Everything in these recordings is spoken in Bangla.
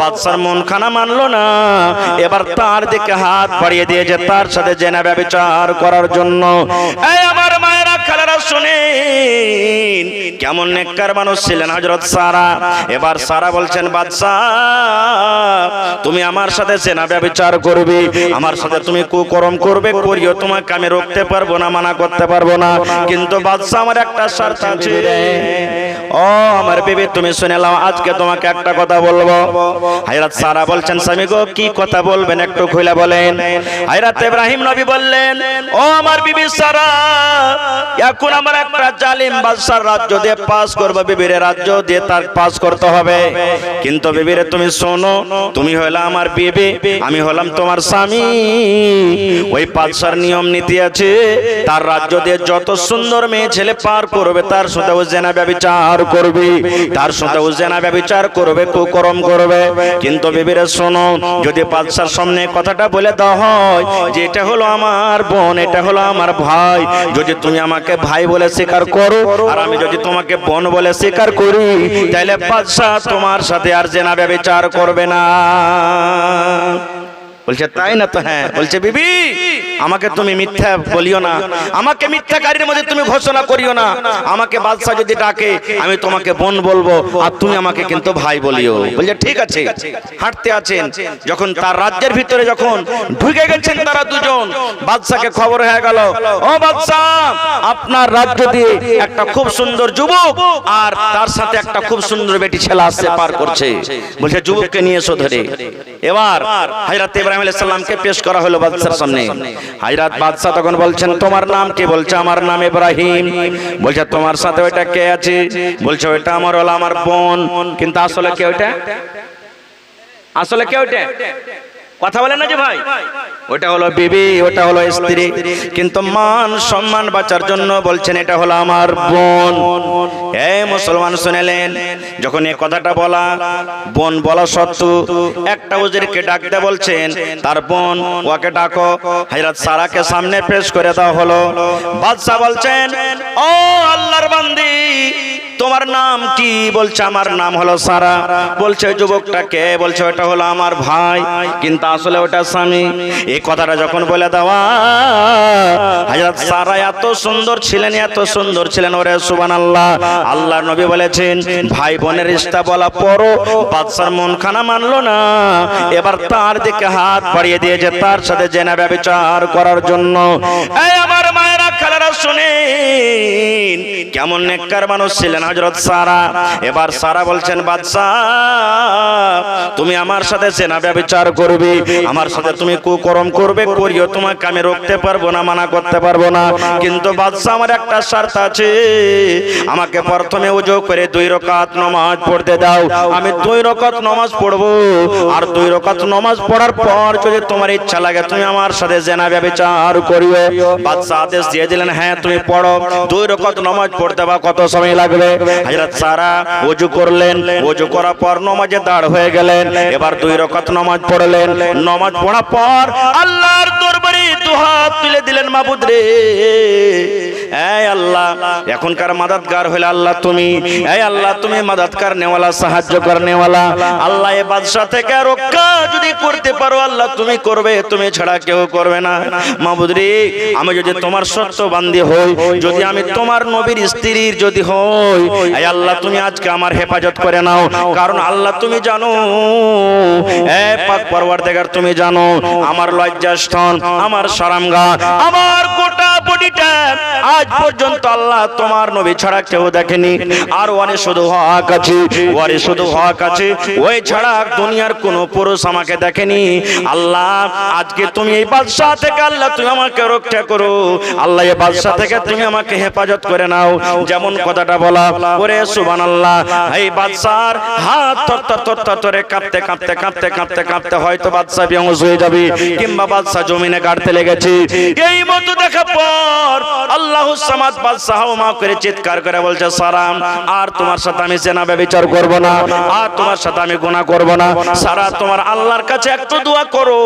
বাদশার মন খানা মানলো না। এবার তার দিকে হাত বাড়িয়ে দিয়েছে, তার সাথে জেনা ব্যবচার করার জন্য। এই আমার মায়েরা, খালারা শুনে কেমন নেককার মানুষ ছিলেন হজরত সারা। এবার সারা বলছেন, বাদশাহ, তুমি আমার সাথে জেনা ব্যবচার করবে। আমার সাথে তুমি কুকরম করবে, করিও। তোমাকে আমি রুখতে পারব না, মানা করতে পারব না। কিন্তু বাদশাহ, আমার একটা স্বার্থ আছে। ও, আমার বেবি, তুমি শুনে নাও, আজকে তোমাকে একটা কথা বলব। হায়রাত সারা বলছেন, স্বামী গো, কি কথা বলবেন, একটু খুলে বলেন। হায়রাত ইব্রাহিম নবী বললেন, ও আমার বিবি সারা, এখন আমার একটা জালিম বাদশার রাজ্য দিয়ে পাস করব, বিবির রাজ্য দিয়ে তার পাস করতে হবে। কিন্তু বিবিরে, তুমি শোনো, তুমি হলে আমার বিবি, আমি হলাম তোমার স্বামী। ওই বাদশার নিয়ম, নীতি আছে, তার রাজ্য দিয়ে যত সুন্দর মেয়ে ছেলে পার করবে, তার সাথে ও জেনা ব্যবচার করবে, তার সাথে জেনা ব্যবচার করবে, কুকরম করবে। কিন্তু বিবিরে শোনো, যদি বাদশার সামনে কথাটা বলে দেওয়া হয় যে এটা হলো আমার বোন, এটা হলো আমার ভাই, যদি তুমি আমাকে ভাই বলে স্বীকার করো, আর আমি যদি তোমাকে বোন বলে স্বীকার করি তাহলে বাদশাহ তোমার সাথে আর জেনা ব্যবচার করবে না। বলছে, তাই না তো হ্যাঁ। বলছে, বিবি, আমাকে তুমি মিথ্যা বলিও না। আমাকে মিথ্যাকারীর মধ্যে তুমি ঘোষণা করিও না। আমাকে বাদশাহ যদি ডাকে, আমি তোমাকে বোন বলব, আর তুমি আমাকে কিন্তু ভাই বলিও। বলছে, ঠিক আছে। হাঁটতে আছেন। যখন তার রাজ্যের ভিতরে যখন ঢুকে গেছেন তারা দুজন, বাদশাকে খবর হয়ে গেল, ও বাদশাহ, আপনার রাজ্য দিয়ে একটা খুব সুন্দর যুবক আর তার সাথে একটা খুব সুন্দর বেটি ছেলে আসছে, পার করছে। বলছে, যুবককে নিয়ে এসো ধরে। এবার হাজরাত ইব্রাহিম আলাইহিস সালামকে পেশ করা হলো বাদশার সামনে। হাজরাত বাদশা তখন বলছেন তোমার নাম কি? বলছে আমার নাম ইব্রাহিম। বলছে তোমার সাথে ওইটা কে আছে? বলছে ওইটা আমার হলো আমার বোন। কিন্তু আসলে কে ওইটা? আসলে কে ওইটা? কথা বলেন না যে ভাই। ওটা হলো বিবি, ওটা হলো স্ত্রী। কিন্তু মান সম্মান বাঁচার জন্য বলছেন, এটা হলো আমার বোন। এই মুসলমান শুনেলেন, যখন এই কথাটা বলা, বোন বলা সত্ত্বেও একটা উজিরকে ডাকতে বলছেন, তার বোন, ওকে ডাকো। হযরত সারাকে সামনে পেশ করে দেওয়া হলো। বাদশা বলছেন, ও আল্লাহর বান্দি তোমার নাম কি? বলছে, আমার নাম হলো সারা। বলছে যুবকটা কে? বলছে, ওটা হলো আমার ভাই। কিন্তু আসলে ওটা স্বামী। এই কথাটা যখন বলে দেওয়া, হাজরত সারা এত সুন্দর ছিলেন, এত সুন্দর ছিলেন ওরে সুবান আল্লাহ আল্লাহ নবী বলেছেন, ভাই বোনের রিশতা বলা পরও বাদশার মন খানা মানলো না। এবার তার দিকে হাত বাড়িয়ে দিয়েছে, তার সাথে জেনা ব্যবচার করার জন্য। এই আমার মায়েরা খালারা শুনেন, কেমন নেককার মানুষ ছিলেন হজরত সারা। এবার সারা বলছেন, বাদশাহ, তুমি আমার সাথে সেনা ব্যবচার করবে। আমার সাথে তুমি কুকরম করবে, করিও তোমাকে আমি রুখতে পারব না, মানা করতে পারব না। কিন্তু বাদশাহ, আমার একটা স্বার্থ আছে। আমাকে প্রথমে উজো করে দুই রকাত নমাজ পড়তে দাও। আমি দুই রকাত নমাজ পড়ব। আর দুই রকাত নমাজ পড়ার পর যদি তোমার ইচ্ছা লাগে, তুমি আমার সাথে জেনা ব্যবচার করিও। বাদশাহ আদেশ দিয়ে দিলেন হ্যাঁ তুমি পড়ো। দুই রকম নমাজ পড়তে বা কত সময় লাগবে? হাজরত সারা ওযু করলেন। ওযু করার পর নমাজে দাঁড় হয়ে গেলেন। এবার দুই রকম নমাজ পড়লেন। নমাজ পড়ার পর আল্লাহর দরবারে দুহাত তুলে দিলেন মাবুদ রে। এই আল্লাহ, এখনকার মাদাতগার হইলে আল্লাহ তুমি। এই আল্লাহ, তুমি মাদাতকার নেওয়ালা, সাহায্য কর নেওয়ালা। আল্লাহ এ বাদশা থেকে রক্ষা যদি করতে পারো, আল্লাহ তুমি করবে, তুমি ছাড়া কেউ করবে না। মাবুদ রে আমি যদি তোমার সত্য বান্দি হই, যদি আমি তোমার নবীর স্ত্রীর যদি হই, এই আল্লাহ তুমি আজকে আমার হেফাজত করে নাও। কারণ আল্লাহ তুমি জানো, এ পাক পরওয়ারদেগার তুমি জানো, আমার লজ্জাস্থান, আমার সারামগা, আমার গোটা বডিটা আজ পর্যন্ত আল্লাহ তোমার নবী ছাড়া কেউ দেখেনি। আর ওয়ানে শুধু হক আছে, ওয়ারে শুধু হক আছে। ওই ছাড়া দুনিয়ার কোন পুরুষ আমাকে দেখেনি। আল্লাহ, আজকে তুমি এই বাদশাহ থেকে আল্লাহ তুমি আমাকে রক্ষা করো। আল্লাহ, এই বাদশাহ থেকে তুমি আমাকে হেফাজত করে নাও। যেমন কথাটা বলা, ওরে সুবহানাল্লাহ, এই বাদশার হাত থর থর করে কাঁপতে কাঁপতে কাঁপতে কাঁপতে কাঁপতে হয়তো বাদশাহ বেহুশ হয়ে যাবে, কিংবা বাদশাহ জমিনে কাটতে লেগেছে। এই মতো দেখা পর পর আল্লাহ সামাদ বাদশাহ মা করে চিৎকার করে বলছে সারাম আর তোমার সাথে আমি জেনা ব্যবচার করব না আর তোমার সাথে আমি গুনাহ করব না। সারা তোমার আল্লাহর কাছে একটু দোয়া করো।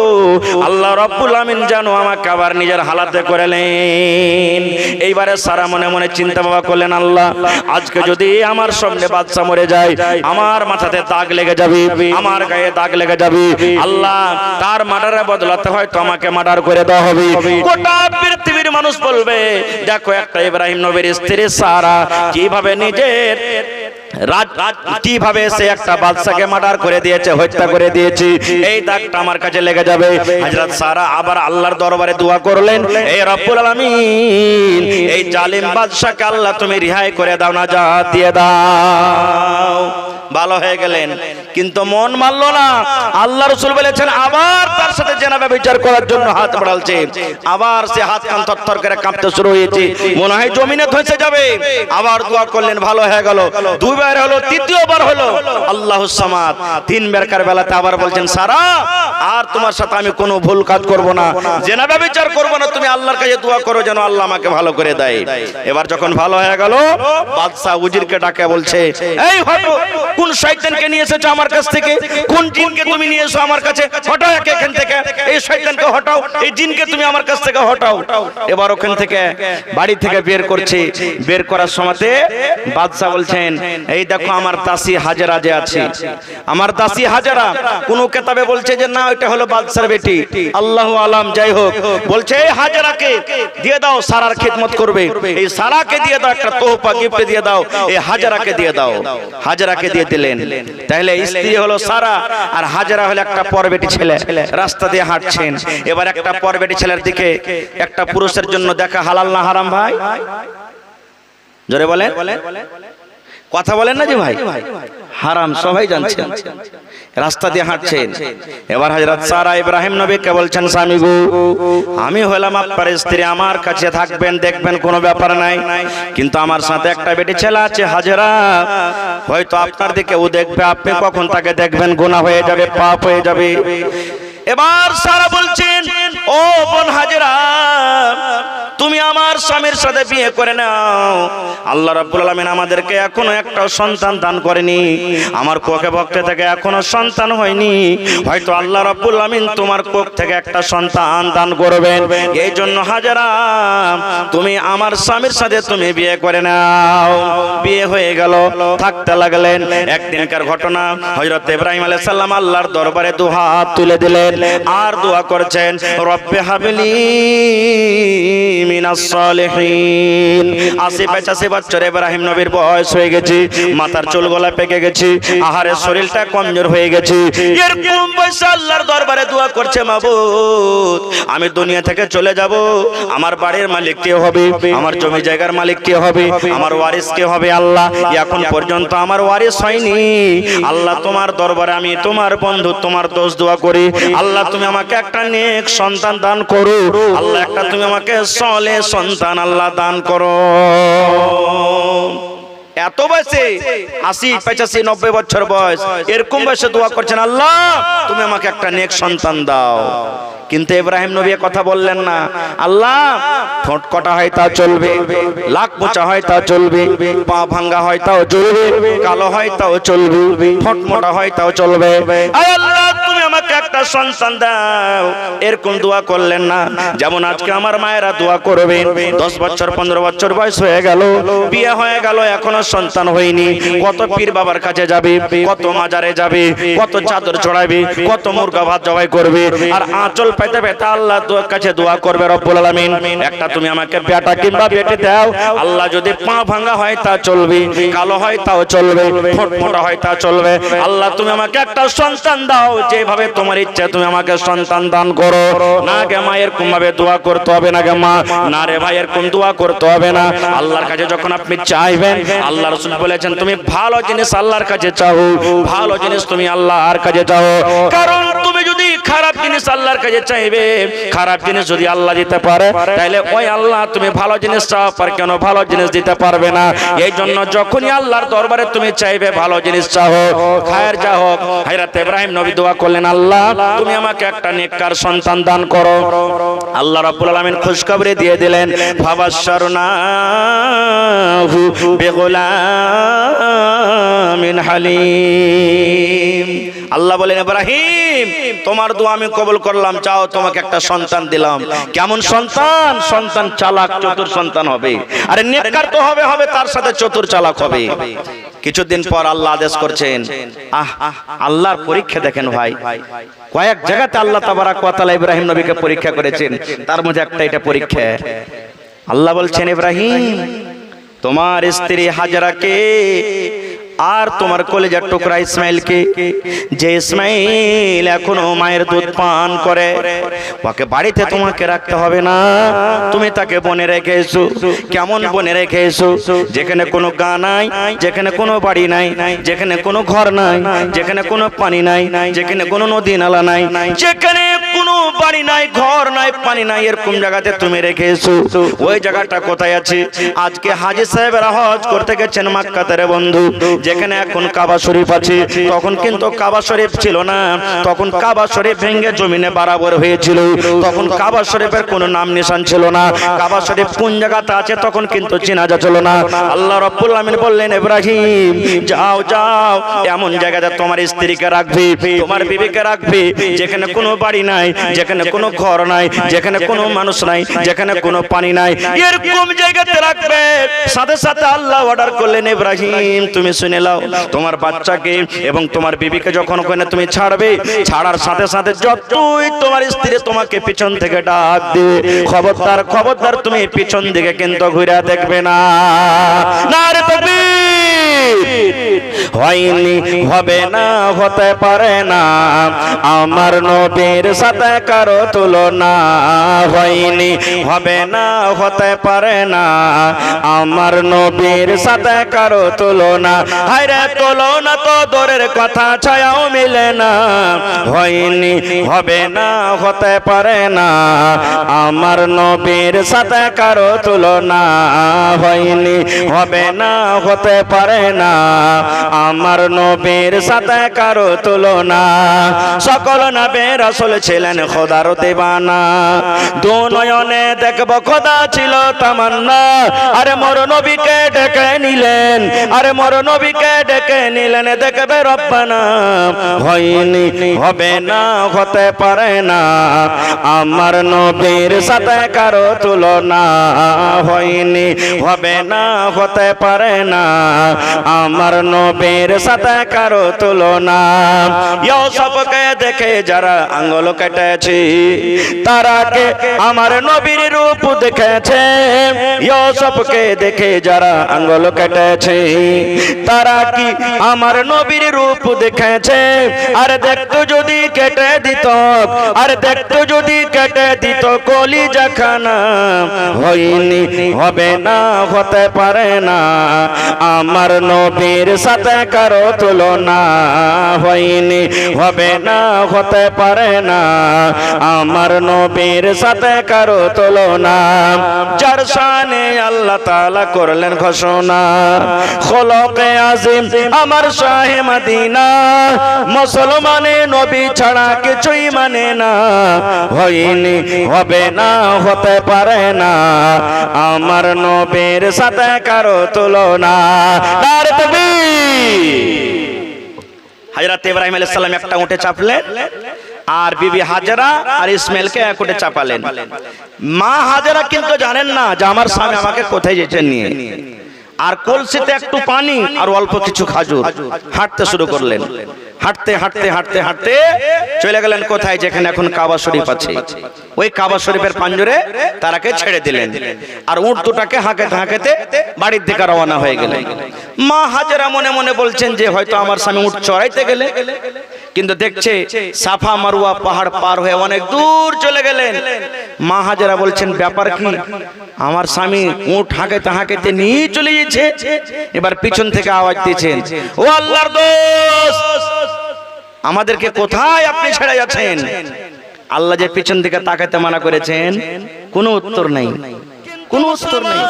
আল্লাহ রব্বুল আমিন জানো আমাকে আবার নিজের হালাতে করেলেন এইবারে সারা মনে মনে চিন্তা ভাবনা করলেন আল্লাহ আজকে যদি আমার সামনে বাচ্চা মরে যায় আমার মাথাতে দাগ লেগে যাবে আমার গায়ে দাগ লেগে যাবে। আল্লাহ তার মার্ডারে বদলাতে হয়তো আমাকে মার্ডার করে দেওয়া হবে। গোটা পৃথিবীর মানুষ বলবে দেখো একটা ইব্রাহিম নবীর স্ত্রী সারা কীভাবে নিজের রাজ রাজ কীভাবে সে একটা বাদশাকে মার্ডার করে দিয়েছে, হত্যা করে দিয়েছে, এই দাগটা আমার কাছে লেগে যাবে। সারা আবার আল্লাহর দরবারে দোয়া করলেন এই রব্বুল আলামিন, এই জালিম বাদশাকে আল্লাহ তুমি রিহাই করে দাও না যা দিয়ে দাও। ভালো হয়ে গেলেন, কিন্তু মন মানলো না। আল্লাহ রসুল বলেছেন, আবার তার সাথে জেনাবে বিচার করার জন্য হাত বাড়ালছে। আবার সে হাত কান থরথর করে কাঁপতে শুরু হয়েছে। মনে হয় জমিনে ধসে যাবে। আবার দোয়া করলেন, ভালো হয়ে গেল। হলো, তৃতীয়বার হলো। আল্লাহ সামাদ। তিন বেরকার বেলাতে আবার বলছেন, সারা, আর তোমার সাথে আমি কোনো ভুল কাজ করব না। জেনাবে বিচার করব না, তুমি আল্লাহর কাছে দোয়া করো যেন আল্লাহ আমাকে ভালো করে দেয়। এবার যখন ভালো হয়ে গেল, বাদশাহ উজিরকে ডাকে বলছে, এই হটো কোন শয়তানকে নিয়ে এসেছ আমার কাছ থেকে? কোন জিনকে তুমি নিয়ে এসো আমার কাছে? হটাও এখান থেকে। এই শয়তানকে হটাও, এই জিনকে তুমি আমার কাছ থেকে হটাও। এবার ওখান থেকে বাড়ি থেকে বের করছে। বের করার সময়তে বাদশাহ বলছেন এই দেখো, আমার দাসী হাজারা যে আছে, আমার দাসী হাজারা কোন কেতাবে বলছে যে না ওইটা হলো বাদশার বেটি। আল্লাহ আলাম, যাই হোক, বলছে, এই হাজারাকে দিয়ে দাও, সারার খেদমত করবে। এই সারাকে দিয়ে দাও, একটা তোহফা, গিফট দিয়ে দাও, এই হাজারাকে দিয়ে দাও। হাজারাকে দিয়ে দিলেন। তাহলে স্ত্রী হলো সারা, আর হাজারা হলো একটা পরবেটি ছেলে। রাস্তা দিয়ে হাঁটছেন। এবার একটা পরবেটি ছেলের দিকে একটা পুরুষের জন্য দেখা হালাল না হারাম ভাই? জোরে বলেন। কথা বলেন না যে ভাই? হারাম সবাই জানছেন। রাস্তা দিয়ে হাঁটছেন। এবার হযরত সারা ইব্রাহিম নবীকে বলছেন স্বামী গো আমি হলাম আপনার স্ত্রী আমার কাছে থাকবেন দেখবেন কোনো ব্যাপার নাই। কিন্তু আমার সাথে একটা বেটি ছেলে আছে হাজরা। হয়তো আপনার দিকে ও দেখবে আপনি কখন তাকে দেখবেন গুনাহ হয়ে যাবে পাপ হয়ে যাবে। এবার সারা বলছেন ও বোন হাজরা তুমি আমার স্বামীর সাথে বিয়ে করে নাও। আল্লাহ রাব্বুল আলামিন আমাদেরকে এখনও একটা সন্তান দান করেনি। আমার কোকে ভক্তে থেকে এখনও সন্তান হয়নি। হয়তো আল্লাহ রাব্বুল আলামিন তোমার কোক থেকে একটা সন্তান দান করবেন। এই জন্য হাজারা, তুমি আমার স্বামীর সাথে তুমি বিয়ে করে নাও। বিয়ে হয়ে গেল, থাকতে লাগলেন। একদিনকার ঘটনা, হযরত ইব্রাহিম আলাইহিস সালাম আল্লাহর দরবারে দু হাত তুলে দিলেন। আর দোয়া করছেন, রব্বে হাবলি মিনাস চুল গলা পেকে গেছে। আহারের শরীরটা কমজোর হয়ে গেছে। এরকম বয়সে আল্লাহর দরবারে দোয়া করছে মাবুদ। আমি দুনিয়া থেকে চলে যাব। আমার বাড়ির মালিক কে হবে? আমার জমি জায়গার মালিক কে হবে? আমার ওয়ারিস কে হবে আল্লাহ? এখন পর্যন্ত আমার ওয়ারিস হয়নি। আল্লাহ তোমার দরবারে আমি তোমার বন্ধু, তোমার দোষ দোয়া করি। আল্লাহ তুমি আমাকে একটা নেক সন্তান দান করো। আল্লাহ একটা তুমি আমাকে সলে সন্তান আল্লাহ দান করো। এত বয়সে আশি, পঁচাশি, নব্বই বছর বয়স, এরকম বয়সে দোয়া করছেন, আল্লাহ, তুমি আমাকে একটা নেক সন্তান দাও। কিন্তু ইব্রাহিম নবী কথা বললেন না। আল্লাহ, ঠোঁট কটা হয় তা চলবে লাখ মোচা হয় তা চলবে, পা ভাঙ্গা হয় তাও চলবে, কালো হয় তাও চলবে, ঠোঁট মোটা হয় তাও চলবে। আল্লাহ আমাকে একটা সন্তান দাও। এরকম দোয়া করলেন না। যেমন আজকে আমার মায়েরা দোয়া করবে। দশ বছর, পনেরো বছর বয়স হয়ে গেল। বিয়ে হয়ে গেল, এখনও সন্তান হয়নি। কত পীর বাবার কাছে যাবে, কত মাজারে যাবে, কত চাদর চড়াবে কত মুরগা ভাত জবাই করবে। আর আঁচল পেতে পেতে আল্লাহ কাছে দোয়া করবে রব্বুল আলামিন। একটা তুমি আমাকে বেটা কিংবা বেটি দাও। আল্লাহ যদি পা ভাঙা হয় তা চলবে, কালো হয় তাও চলবে ঠোঁট হয় তা চলবে। আল্লাহ তুমি আমাকে একটা সন্তান দাও। যেভাবে তোমার ইচ্ছা তুমি আমাকে সন্তান দান করো। না গে মা, এরকম ভাবে দোয়া করতে হবে না গে মা। না রে ভাই, এরকম দোয়া করতে হবে না। আল্লাহর কাছে যখন আপনি চাইবেন, আল্লাহ রসুল বলেছেন, তুমি ভালো জিনিস আল্লাহর কাছে চাও। ভালো জিনিস তুমি আল্লাহর কাছে চাও। কারণ তুমি যদি খারাপ জিনিস আল্লাহর কাছে চাইবে, খারাপ জিনিস যদি আল্লাহ দিতে পারে তাহলে ওই আল্লাহ তুমি ভালো জিনিস চাও পার কেন ভালো জিনিস দিতে পারবে না? এই জন্য যখনই আল্লাহর দরবারে তুমি চাইবে, ভালো জিনিস চাও, খায়ের যা হোক হাইরাত ইব্রাহিম নবী দোয়া করলেন আল্লাহ, তুমি আমাকে একটা নেককার সন্তান দান করো। আল্লাহ রাব্বুল আলামিন খুশখবরি দিয়ে দিলেন, ফাবাশশারনাহু বিগুলামিন হালিম। আল্লাহ বলেন, ইব্রাহিম, তোমার দোয়া আমি কবুল করলাম, চাও, তোমাকে একটা সন্তান দিলাম। কেমন সন্তান? সন্তান চালাক, চতুর সন্তান হবে। আরে নেককার তো হবে হবে, তার সাথে চতুর চালাক হবে। কিছুদিন পর আল্লাহ আদেশ করছেন, আহ, আল্লাহর পরীক্ষা দেখেন ভাই। কয়েক জায়গাতে আল্লাহ তাবারাক ওয়া তাআলা ইব্রাহিম নবীকে পরীক্ষা করেছেন, তার মধ্যে একটা এটা পরীক্ষা। আল্লাহ বলছেন, ইব্রাহিম, তোমার স্ত্রী হাজারাকে আর তোমার কলেজার টুকরা ইসমাইলকে, যে ইসমাইল এখনও মায়ের দুধ পান করে, ওকে বাড়িতে তোমাকে রাখতে হবে না। তুমি তাকে বনে রেখে এসো কেমন বনে রেখে এসো যেখানে কোনো গা নাই, যেখানে কোনো বাড়ি নাই, যেখানে কোনো ঘর নাই, যেখানে কোনো পানি নাই, যেখানে কোনো নদী নালা নাই, যেখানে কোনো বাড়ি নাই, ঘর নাই, পানি নাই, এরকম জায়গাতে তুমি রেখে এসো ওই জায়গাটা কোথায় আছে? আজকে হাজি সাহেবেরা হজ করতে গেছেন মাক্কাতে বন্ধু। যেখানে এখন কাবা শরীফ আছে, তখন কিন্তু কাবা শরীফ ছিল না। তখন কাবা শরীফ ভেঙে জমিনে বরাবর হয়েছিল। তখন কাবা শরীফের কোনো নাম নিশান ছিল না। কাবা শরীফ কোন জায়গাতে আছে তখন কিন্তু চেনা যাচ্ছিল না। আল্লাহ রব্বুল বললেন, ইব্রাহিম, যাও যাও, এমন জায়গাতে তোমার স্ত্রীকে রাখবে, তোমার বিবিকে রাখবে, যেখানে কোনো বাড়ি নাই, যেখানে কোনো ঘর নাই, যেখানে কোনো মানুষ নাই, যেখানে কোনো পানি নাই। এরকম জায়গাতে রাখবে। সাথে সাথে আল্লাহ অর্ডার করলেন, ইব্রাহিম, তুমি শুনে নাও। তোমার বাচ্চাকে এবং তোমার বিবিকে যখন ওখানে তুমি ছাড়বে, ছাড়ার সাথে সাথে যতই তোমার স্ত্রী তোমাকে পিছন থেকে ডাক দিবে খবরদার খবরদার, তুমি পিছন দিকে কিন্তু ঘুরে দেখবে না। না রে তাকবীর! হয়নি, হবে না, হতে পারে না। আমার নবীর সাথে কারও তুলনা হয়নি, হবে না, হতে পারে না। আমার নবীর সাথে কারও তুলনা হায়রে তুলনা তো দূরের কথা ছায়াও মিলে না। হয়নি হবে না হতে পারে না। আমার নবীর সাথে কারও তুলনা হয়নি হবে না হতে পারে না। আমার নবীর সাথে কারও তুলনা সকল নবী রাসূল ছিলেন খোদার দেবানা। দু নয়নে দেখব খোদা ছিল তামান্না আরে মোর নবীকে ডেকে নিলেন আরে মোর ডেকে নিলেন দেখবে রব্বানা? হয়নি হবে না, হতে পারে না। আমার নবীর সাথে কারও তুলনা হয়নি, হবে না, হতে পারে না। আমার নবীর সাথে কারও তুলনা। সবকে দেখে যারা আঙ্গুল কেটেছে তারাকে আমার নবীর রূপ দেখেছে? সবকে দেখে যারা আঙ্গুল কেটেছে, তারা কি আমার নবীর রূপ দেখেছে? আর দেখতো যদি কেটে দিত, আর দেখতো যদি কেটে দিত কলি জাখানা হয়নি, হবে না, হতে পারে না। আমার নবীর সাথে কারও তুলনা হয়নি, হবে না, হতে পারে না। আমার নবীর সাথে কারও তুলনা, যার শানে আল্লাহ তাআলা করলেন ঘোষণা। খলকে আজিম আমার শাহে মদিনা। মুসলমানে নবী ছাড়া কিছুই মানে না। হয়নি, হবে না, হতে পারে না। আমার নবীর সাথে কারও তুলনা। নারে তাকবীর। হাজরাত ইব্রাহিম আলাইহিস সালাম একটা উঠে চাপলেন, আর বিবি হাজারা আর ইসমাইলকে এক উঠে চাপালেন। মা হাজারা কিন্তু জানেন না যে আমার স্বামী আমাকে কোথায় যেতে নিয়ে। আর কলসিতে একটু পানি আর অল্প কিছু খাজুর। হাঁটতে শুরু করলেন। হাঁটতে হাঁটতে হাঁটতে হাঁটতে চলে গেলেন কোথায়? যেখানে এখন কাবা শরীফ আছে। ওই কাবা শরীফের পাঞ্জরে তারাকে ছেড়ে দিলেন। আর উট দুটাকে হাঁকাতে হাঁকাতে বাড়ির দিকে রওনা হয়ে গেলেন। মা হাজেরা মনে মনে বলছেন যে হয়তো আমার স্বামী উট চড়াইতে গেলে। কিন্তু দেখছে সাফা মারুয়া পাহাড় পার হয়ে অনেক দূর চলে গেলেন। মা হাজারা বলছেন, ব্যাপার কি? আমার স্বামী উঠ হাঁকাতে হাঁকাতে নিয়ে চলে গেছে। এবার পিছন থেকে আওয়াজ দিয়েছেন, ও আল্লাহর দোস্ত, আমাদেরকে কোথায় আপনি ছেড়ে যাচ্ছেন? আল্লাহ যে পিছন দিকে তাকাতে মানা করেছেন, কোনো উত্তর নেই। কোনো উত্তর নেই।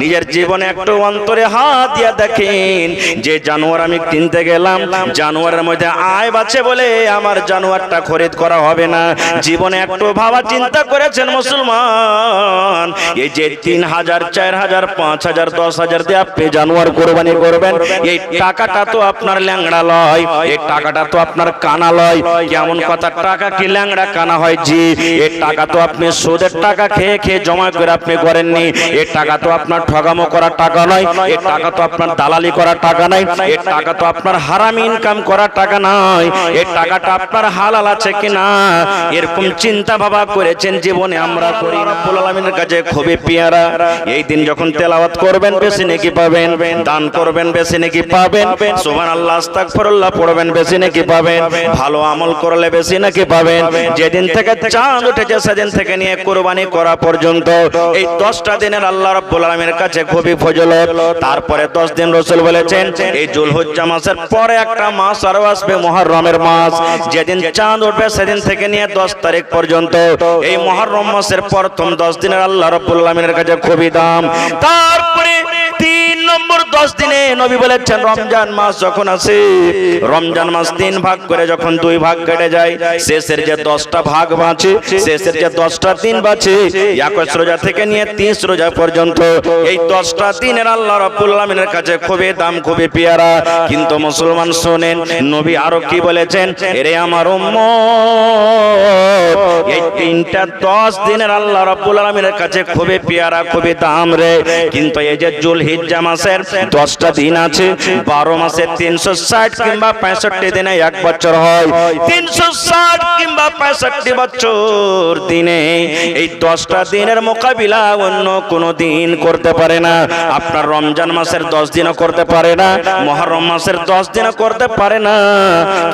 নিজের জীবনে একটু অন্তরে হাত দিয়া দেখেন। যে জানোয়ার আমি কিনতে গেলাম, জানোয়ারের মধ্যে আয় বাঁচে বলে আমার জানোয়ারটা খরিদ করা হবে না। জীবনে একটু ভাবা চিন্তা করেছেন মুসলমান। এই যে তিন হাজার, চার হাজার, পাঁচ হাজার, দশ হাজার দিয়ে আপনি জানোয়ার কোরবানি করবেন, এই টাকাটা তো আপনার ল্যাংড়া লয়, এই টাকাটা তো আপনার কানা লয়। কেমন কথা, টাকা কি ল্যাংড়া কানা হয় জি? এই টাকা তো আপনি সুদের টাকা খেয়ে খেয়ে জমা করে আপনি করেননি, এই টাকা তো আপনার ঠগামো করার টাকা নয় এই টাকা তো আপনার দালালি করার টাকা নয় এই টাকা তো আপনার হারাম ইনকাম করার টাকা নয় এই টাকাটা আপনার হালাল আছে কিনা? এরকম চিন্তা ভাবা করেছেন জীবনে আমরা করি রব্বুল আলামিনের কাছে খুবই পেয়ারা। এই দিন যখন তেলাওয়াত করবেন বেশি নাকি পাবেন। দান করবেন বেশি নাকি পাবেন। সুবহানাল্লাহ আস্তাগফিরুল্লাহ পড়বেন বেশি নাকি পাবেন। ভালো আমল করলে বেশি নাকি পাবেন। যেদিন থেকে চাঁদ উঠেছে সেদিন থেকে নিয়ে কোরবানি করা পর্যন্ত এই দশটা দিনের আল্লাহ রাব্বুল আলামিনের কাছে খুবই ফজলত। তারপরে দশ দিন রসুল বলেছেন, এই জুলহজ্জা মাসের পরে একটা মাস আরও আসবে মহরমের মাস। যেদিন চাঁদ উঠবে, সেদিন থেকে নিয়ে দশ তারিখ পর্যন্ত। এই মহররম মাসের প্রথম দশ দিনের আল্লাহ রবুল্লামিনের কাছে খুবই দাম। তারপরে নম্বর দশ দিনে নবী বলেছেন, রমজান মাস যখন আসে, রমজান মাস তিন ভাগ করে যখন দুই ভাগ কেটে যায়, শেষের যে দশটা ভাগ বাঁচে, শেষের যে দশটা দিন বাঁচে, একুশ রোজা থেকে নিয়ে তিরিশ রোজা পর্যন্ত, এই দশটা দিনের আল্লাহ রাব্বুল কাছে খুবই দাম, খুবই পেয়ারা। কিন্তু মুসলমান শোনেন, নবী আরও কি বলেছেন? এরে আমার এই তিনটা দশ দিনের আল্লাহ রাব্বুল কাছে খুবই পেয়ারা, খুবই দাম রে। কিন্তু এই যে জুল হিজ্জা মাসের দশটা দিন আছে, বারো মাসে তিনশো ষাট কিংবা পঁয়ষট্টি দিনে এক বছর হয়। তিনশো ষাট কিংবা পঁয়ষট্টি বছর দিনে এই দশটা দিনের মোকাবিলা অন্য কোনো দিন করতে পারে না। আপনার রমজান মাসের দশ দিনও করতে পারে না, মহরম মাসের দশ দিনও করতে পারে না।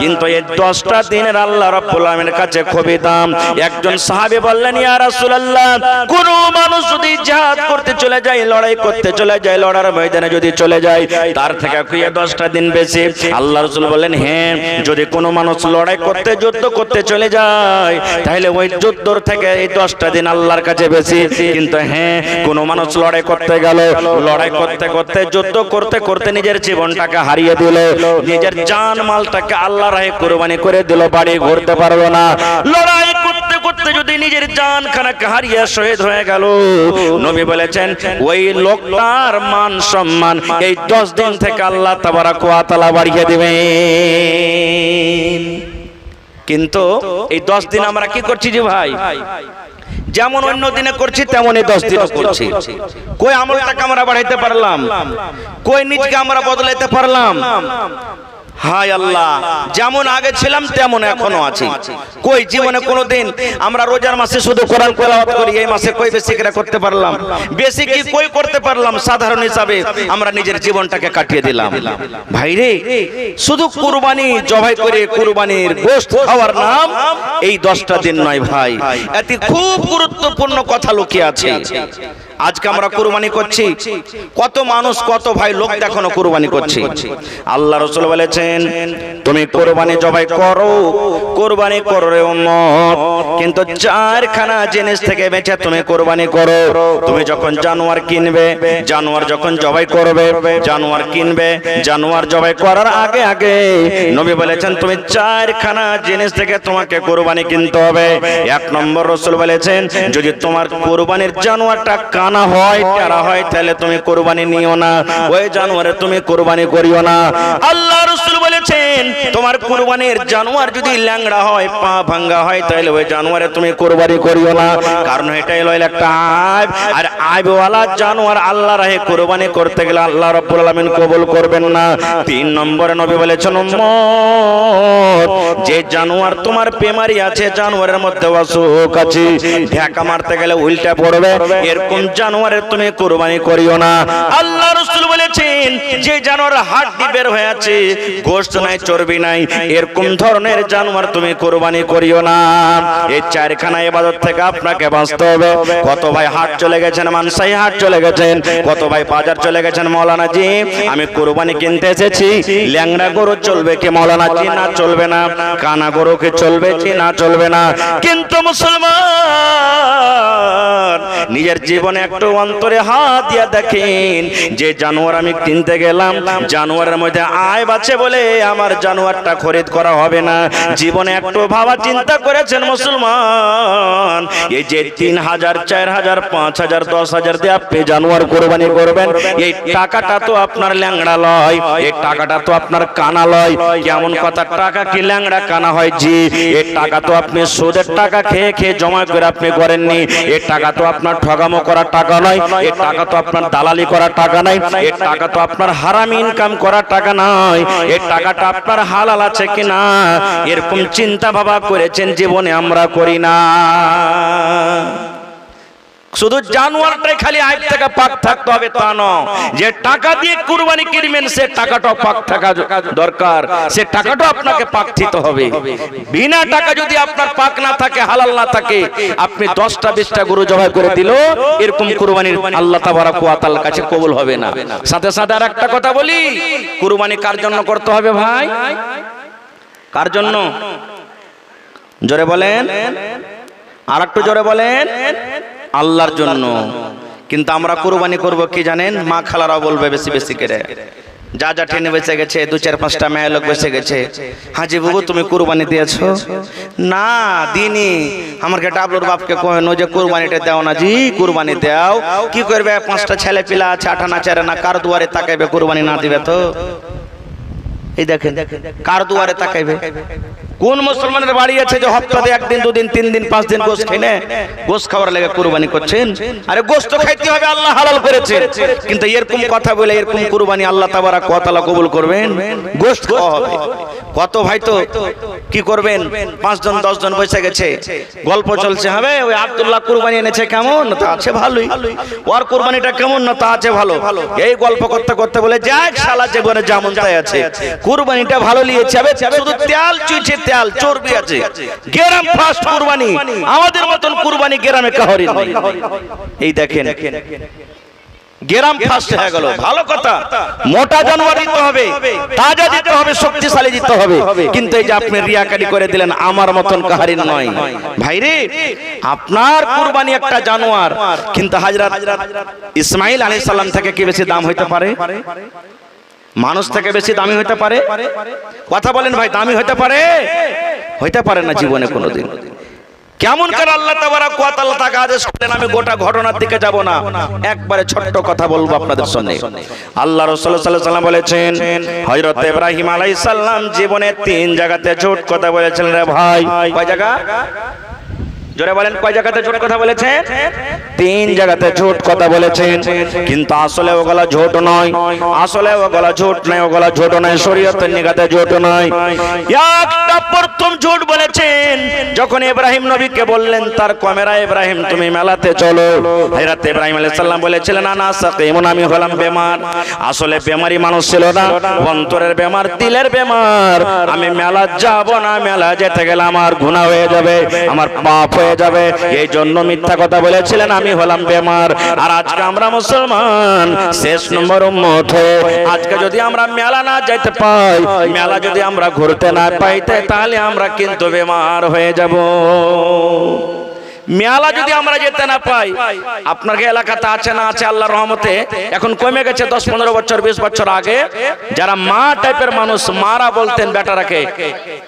কিন্তু এই দশটা দিনের আল্লাহ রাব্বুল কাছে খুবই দাম। একজন সাহাবী বললেন, ইয়া রাসূলুল্লাহ, কোন মানুষ যদি জিহাদ করতে চলে যায়, লড়াই করতে চলে যায়, লড়ার ময়দানে যদি চলে যায়, তার থেকে কি দশটা দিন বেশি। আল্লাহ রাসূল বললেন হ্যাঁ যদি কোনো মানুষ লড়াই করতে, যুদ্ধ করতে চলে যায়, তাহলে ওই যুদ্ধর থেকে এই দশটা দিন আল্লাহর কাছে বেশি। কিন্তু হ্যাঁ কোনো মানুষ লড়াই করতে গেল, লড়াই করতে করতে, যুদ্ধ করতে করতে নিজের জীবনটাকে হারিয়ে দিল। নিজের জান মালটাকে আল্লাহ রাহে কোরবানি করে দিল, বাড়ি ঘুরতে পারল না। লড়াই করতে করতে যদি নিজের জান খানাকে হারিয়ে শহীদ হয়ে গেল, নবী বলেছেন, ওই লোকটার মান সম্মান এই দশ দিন থেকে আল্লাহ তাবারাক ওয়া তাআলা বাড়িয়ে দিবেন। কিন্তু এই দশ দিন আমরা কি করছি যে ভাই? যেমন অন্য দিনে করছি, তেমনই দশ দিনও করছি। কই আমলটাকে আমরা বাড়াইতে পারলাম? কই নিজকে আমরা বদলাইতে পারলাম? হায় আল্লাহ, যেমন আগে ছিলাম, তেমন এখনও আছি। কই জীবনে কোনোদিন আমরা রোজার মাসে শুধু কোরআন তেলাওয়াত করি, এই মাসে কই বেশি করে করতে পারলাম? বেশি কি কই করতে পারলাম? সাধারণ হিসাবে আমরা নিজের জীবনটাকে কাটিয়ে দিলাম। ভাই রে, শুধু কুরবানি, জবাই করে কুরবানির গোশত খাওয়ার নাম এই দশটা দিন নয় ভাই। এতে খুব গুরুত্বপূর্ণ কথা লুকিয়ে আছে। আজকে আমরা কুরবানি করছি। কত মানুষ কত ভাই লোক দেখানো কুরবানি করছি। আল্লাহ রসুল বলেছেন তুমি কোরবানি জবাই করো কোরবানি করো রে কিন্তু চারখানা জিনিস থেকে বেঁচে তুমি কোরবানি করো। তুমি যখন জানোয়ার কিনবে জানোয়ার যখন জবাই করবে জানোয়ার কিনবে জানোয়ার জবাই করার আগে আগে নবী বলেছেন তুমি চারখানা জিনিস থেকে তোমাকে কোরবানি কিনতে হবে। এক নম্বর রসুল বলেছেন যদি তোমার কোরবানির জানোয়ারটা কানা হয়, টেরা হয়, তাহলে তুমি কোরবানি নিও না। ওই জানোয়ারে, তুমি কোরবানি করিও না। আল্লাহ রসুল বলেছেন, তোমার কোরবানির জানোয়ার যদি ল্যাংড়া হয়, পা ভাঙ্গা হয়, তাহলে ওই জানোয়ারে তুমি কোরবানি করিও না। কারণ এটাই লইল একটা আইব। আর আইবওয়ালা জানোয়ার আল্লাহ রাহে কোরবানি করতে গেলে আল্লাহ রব্বুল আলামিন কবুল করবেন না। তিন নম্বরে নবী বলেছেন যে জানোয়ার তোমার বেমারি আছে, জানোয়ারের মধ্যে অসুখ আছে, ঢাকা মারতে গেলে উল্টা পড়বে, এরকম জানোয়ারের তুমি কোরবানি করিও না। আল্লাহ রসুল বলেছেন, যে জানোয়ার হাড্ডি বের হয়ে আছে, গোশত নাই, চর্বি নাই, এরকম ধরনের জানোয়ার তুমি কোরবানি করিও না। এই চারখানা এবাদত থেকে আপনাকে বাঁচতে হবে। কত ভাই হাট চলে গেছেন, মানসাই হাট চলে গেছেন, কত ভাই বাজার চলে গেছেন, মৌলানা জি, আমি কোরবানি কিনতে এসেছি। ল্যাংড়া গরু চলবে কি, মৌলানা জি, না চলবে না? কানা গরু কি চলবে কি, না চলবে না? কিন্তু মুসলমান, নিজের জীবনে একটু অন্তরে হাত দিয়া দেখেন। যে জানোয়ার আমি কিনতে গেলাম, জানোয়ারের মধ্যে আয় বাঁচে বলে আমার জানোয়ারটা খরিদ করা হবে না। জীবনে একটু ভাবা চিন্তা করেছেন মুসলমান। এই যে তিন হাজার, চার হাজার, পাঁচ হাজার, দশ হাজার দিয়ে আপনি জানোয়ার কোরবানি করবেন, এই টাকাটা তো আপনার ল্যাংড়া লয়, এই টাকাটা তো আপনার কানা লয়। কেমন কথা, টাকা কি ল্যাংড়া কানা হয় জি? এই টাকা তো আপনি সুদের টাকা খেয়ে খেয়ে জমা করে আপনি করেননি, এই টাকা তো আপনার ঠগামো করার টাকা নয় এই টাকা তো আপনার দালালি করার টাকা নাই এর টাকা তো আপনার হারাম ইনকাম করার টাকা নয় এর টাকাটা আপনার হালাল আছে কিনা এরকম চিন্তা ভাবা করেছেন, জীবনে আমরা করি না। শুধু জানোয়ারটাই খালি আয় থেকে পাক থাকতে হবে, তা নয়। যে টাকা দিয়ে কুরবানি কিনবেন, সে টাকাটা পাক থাকা দরকার। সে টাকাটা আপনাকে পাক দিতে হবে। বিনা টাকা যদি আপনার পাক না থাকে, হালাল না থাকে, আপনি দশটা বিশটা গরু জবাই করে দিল, এরকম কুরবানির আল্লাহ তাবারাক ওয়া তাআলার কাছে কবুল হবে না। সাথে সাথে আর একটা কথা বলি, কুরবানি কার জন্য করতে হবে ভাই? কার জন্য? জোরে বলেন। আর একটু জোরে বলেন। আল্লাহর জন্য। কিন্তু আমরা কুরবানি করব কি জানেন? মা খালারাও বলবে বেশি বেশি করে। যা যা ট্রেনে বেঁচে গেছে, দু চার পাঁচটা মেয়ে লোক বেঁচে গেছে। হাজি বাবু, তুমি কুরবানি দিয়েছ? না দিনি আমাকে ডাবলুর বাপকে কহেন যে কুরবানিটা দাও না জি, কুরবানি দাও। কি করবে? পাঁচটা ছেলে পিলা আছে আঠানা চারে না, কার দুয়ারে তাকাইবে কোরবানি না দিবে তো? এই দেখেন, কার দুয়ারে তাকাইবে? কোন মুসলমানের বাড়ি আছে যে হপ্তাতে একদিন, দুদিন, তিন দিন, পাঁচ দিন গোস খেলে গোস খাওয়ার লেগে কুরবানি করছেন? আরে গোস তো খাইতে হবে, আল্লাহ হালাল করেছে। কিন্তু এরকম কথা বলে এরকম কুরবানি আল্লাহ তাবারা কতালা কবুল করবেন? গোস খাওয়া হবে। কত ভাই তো কি করবেন? পাঁচজন, দশজন বসে গেছে। গল্প চলছে, হবে? ওই আব্দুল্লাহ কুরবানি এনেছে কেমন? তা আছে ভালোই। ওর কুরবানিটা কেমন না তা আছে ভালো। এই গল্প করতে করতে বলে, যাক শালা জীবনে যেমন তাই আছে। কুরবানিটা ভালো লিয়েছে শুধু তেল চুইছে তেল, চর্বি আছে। গ্রাম ফার্স্ট কুরবানি। আমাদের মতন কুরবানি গ্রামে কাহরি নেই। এই দেখেন, গ্রাম ফার্স্ট হয়ে গেল। ভালো কথা। মোটা জানোয়ার দিতে হবে, তাজা দিতে হবে, শক্তিশালী দিতে হবে। কিন্তু এই যে আপনি রিয়াকারি করে দিলেন, আমার মতন কাহারির নয়। ভাইরে, আপনার কুরবানি একটা জানোয়ার, কিন্তু হাজরাত ইসমাইল আলাইহিস সালাম থেকে কি বেশি দাম হইতে পারে? মানুষ থেকে বেশি দামি হইতে পারে? কথা বলেন ভাই, দামি হইতে পারে? হইতে পারে না জীবনে কোনোদিন। কেমন করে আল্লাহ তাবারা কোয়াত আল্লাহ তাকে আদেশ করলেন, আমি গোটা ঘটনার দিকে যাব না। একবারে ছোট্ট কথা বলব আপনাদের সঙ্গে আল্লাহ রাসূল সাল্লাল্লাহু আলাইহি সাল্লাম বলেছেন, হযরত ইব্রাহিম আলাইহিস সালাম জীবনে তিন জায়গাতে ঝুট কথা বলেছিলেন রে ভাই। কয় জায়গা? জোরে বলেন, কয় জায়গাতে ঝুট কথা বলেছেন তিন জায়গাতে ঝুট কথা বলেছেন কিন্তু আসলে ওগুলা ঝুট নয়। আসলে ওগুলা ঝুট ওগুলা ঝুট নয়। শরীয়তের নিগাতে ঝুট নয়। একটা প্রথম ঝুট বলেছেন, যখন ইব্রাহিম নবীকে বললেন, তার কমেরা ইব্রাহিম, তুমি মেলাতে চলো। হযরত ইব্রাহিম আলাইহিস সালাম বলেছিলেন আনা সাকিমুন, আমি হলাম বেমার। আসলে বেমারি মানুষ ছিল না, অন্তরের বেমার দিলের বেমার। আমি মেলা যাব না মেলা যেতে গেলে আমার গুনাহ হয়ে যাবে, আমার পাপ হয়ে যাবে। এই জন্য মিথ্যা কথা বলেছিলেন, আমি হলাম বেমার। আর আজকে আমরা মুসলমান, শেষ নম্বর উম্মত আজকে যদি আমরা মেলা না যেতে পাই, মেলা যদি আমরা ঘুরতে না পাইতে, তাহলে আমরা কিন্তু বেমার হয়ে যাব। মেলা যদি আমরা যেতে না পাই, আপনার এলাকাতে আছে না আছে আল্লাহ রহমতে? এখন কমে গেছে দশ পনেরো বছর, বিশ বছর আগে। যারা মা টাইপের মানুষ, মারা বলতেন বেটারাকে,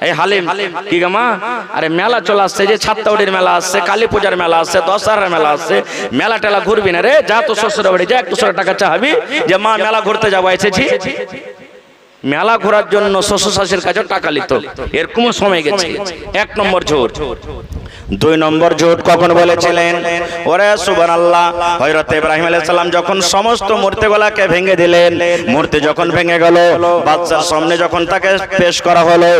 এই হালিম, কি মা? আরে মেলা চলে আসছে যে ছাত্তাউড়ির মেলা আসছে, কালী পূজার মেলা আসছে, দশহরার মেলা আসছে, মেলা টেলা ঘুরবি না রে? যা তো শ্বশুর বাড়ি যা একটু টাকা চাহাবি, যে মা মেলা ঘুরতে যাব, এসেছি। মেলা ঘোরার জন্য শ্বশুর শাশুর কাছে টাকা লিত এরকম সময় গেছে। এক নম্বর ঝোট দুই নম্বর জোট কখন বলেছিলেন? ওরে সুবান আল্লাহ হযরত ইব্রাহিম সালাম যখন সমস্ত মূর্তিগুলাকে ভেঙে দিলেন, মূর্তি যখন ভেঙে গেল, বাদশার সামনে যখন তাকে পেশ করা হলো,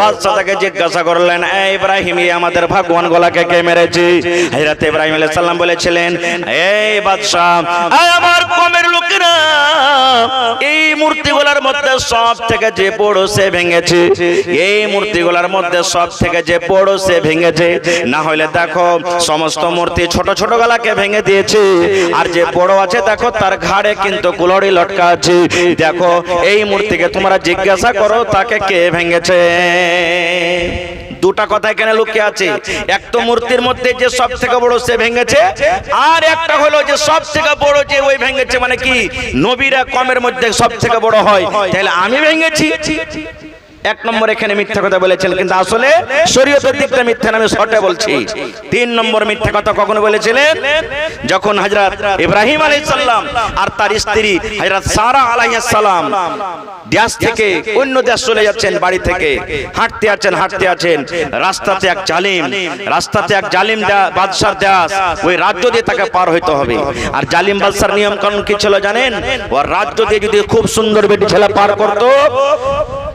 বাদশা তাকে জিজ্ঞাসা করলেন এই ইব্রাহিম, আমাদের ভগবান গুলাকে কে মেরেছি? হযরত ইব্রাহিম সালাম বলেছিলেন, এই বাদশা, এই আমার কমের লোকেরা, এই মূর্তিগুলার মধ্যে সব থেকে যে বড় সে ভেঙেছে। এই মূর্তিগুলার মধ্যে সব থেকে যে বড় সে ভেঙেছে। না হলে দেখো, সমস্ত মূর্তি ছোট ছোট গলাকে ভেঙে দিয়েছে। আর যে বড় আছে, দেখো, তার ঘাড়ে কিন্তু কুলড়ি লটকা আছে। দেখো, এই মূর্তিকে তোমরা জিজ্ঞাসা করো, তাকে কে ভেঙেছে? দুটা কথা এখানে লুকিয়ে আছে? এক তো মূর্তির মধ্যে যে সব থেকে বড় সে ভেঙেছে, আর একটা হলো যে সব থেকে বড় যে ওই ভেঙেছে মানে কি? নবীরা কমের মধ্যে সব থেকে বড় হয়। তাহলে আমি ভেঙেছি? এক নম্বর এখানে মিথ্যা কথা বলেছেন, কিন্তু আসলে শরীয়তের দিকটা মিথ্যা নামে শর্টে বলছি। তিন নম্বর মিথ্যা কথা কখন বলেছিলেন? যখন হযরত ইব্রাহিম আলাইহিস সালাম আর তার স্ত্রী হযরত সারা আলাইহিস সালাম দেশ থেকে অন্য দেশ চলে যাচ্ছেন বাড়ি থেকে, হাঁটতে আছেন হাঁটতে আছেন, রাস্তাতে এক জালিম, রাস্তাতে এক জালিম বাদশার দাস, ওই রাজ্য দিয়ে তাকে পার হইতে হবে। আর জালিম বাদশার নিয়ম কানুন কি ছিল জানেন? ওর রাজ্য দিয়ে যদি খুব সুন্দর বেটি ছেলে পার করতো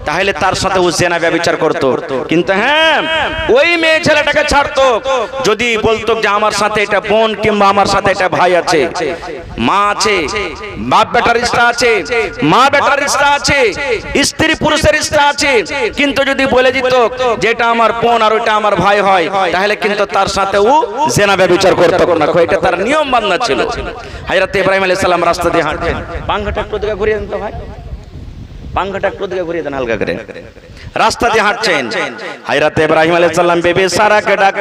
তাহলে তার সাথে ও জেনা ব্যবচার করত। কিন্তু হ্যাঁ ওই মেয়ে ছেলেটাকে ছাড়তো। যদি বলতো যে আমার সাথে এটা বোন কিংবা আমার সাথে এটা ভাই আছে, মা আছে, বাপ বেটার রিস্তা আছে, মা বেটার রিস্তা আছে, স্ত্রী পুরুষের রিস্তা আছে। কিন্তু যদি বলে দিত যে এটা আমার বোন আর ওটা আমার ভাই হয়, তাহলে কিন্তু তার সাথে ও জেনা ব্যবচার করতো না। এটা তার নিয়ম বান্ধা ছিল। হাজরত ইব্রাহিম আলাইহিস সালাম রাস্তা দিয়ে হাঁটতেন। একটু দিকে ঘুরিয়ে দিন তো ভাই। পাঙ্গাটা একটু দিকে ঘুরিয়ে দেন, হালকা করে। রাস্তা দিয়ে হাঁটছেন। হাইরাতে ইব্রাহিম আলাইহিস সালাম, বেবি সারাকে ডাক